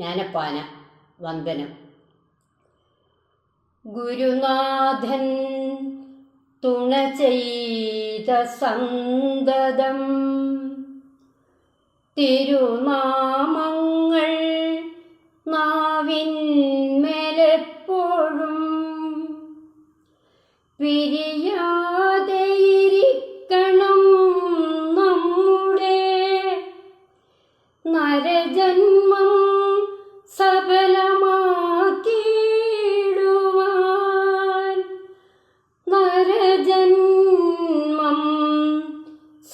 ജ്ഞാനപ്പാന വന്ദനം. ഗുരുനാഥൻ തുണ ചെയ്ത സന്തതം തിരുനാമങ്ങൾ നാവിന്മേലെപ്പോഴും പിരിയാതെയിരിക്കണം നമ്മുടെ നരജന്മം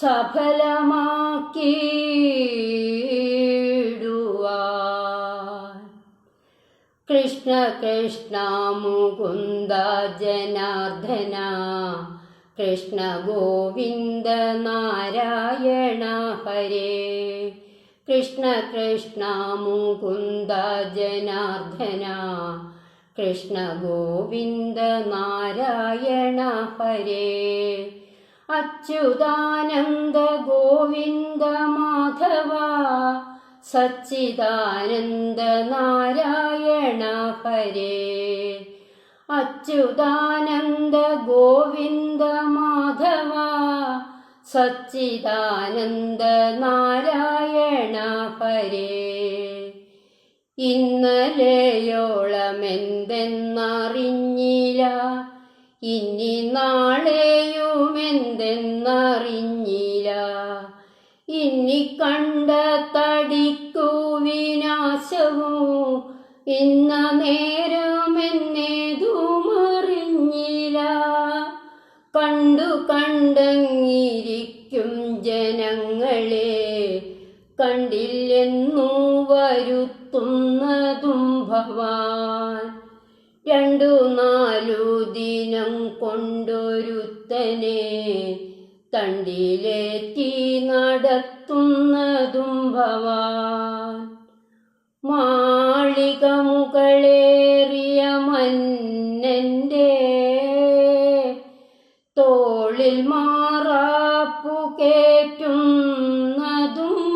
സഫലമാക്കിയിടുവാൻ. കൃഷ്ണ കൃഷ്ണ മുകുന്ദ ജനാർദ്ദന. കൃഷ്ണ ഗോവിന്ദ നാരായണ ഹരേ. കൃഷ്ണ കൃഷ്ണ മുകുന്ദ ജനാർദ്ദന. കൃഷ്ണ ഗോവിന്ദ നാരായണ ഹരേ. അച്യുതാനന്ദ ഗോവിന്ദ മാധവ സച്ചിദാനന്ദ നാരായണ ഹരേ. അച്യുതാനന്ദ ഗോവിന്ദ മാധവ സച്ചിദാനന്ദ നാരായണ ഹരേ. ഇന്നലെയോളമെന്തെന്നറിഞ്ഞില്ല ഇനി നാളെയുമെന്തെന്നറിഞ്ഞില്ല. ഇനി കണ്ട തടിക്കു വിനാശവും ഇന്ന നേരമെന്നേതുമറിഞ്ഞില്ല. കണ്ടു കണ്ടങ്ങിരിക്കും ജനങ്ങളെ. കണ്ടില്ലെന്നു വരുത്തുന്നതും ഭവാൻ. രണ്ടു നാലു ദിനം കൊണ്ടൊരുത്തനെ തണ്ടിലേറ്റി നടത്തുന്നതും ഭവാൻ. മാളിക മുകളേറിയ മന്നന്റെ തോളിൽ മാറാപ്പു കേറ്റുന്നതും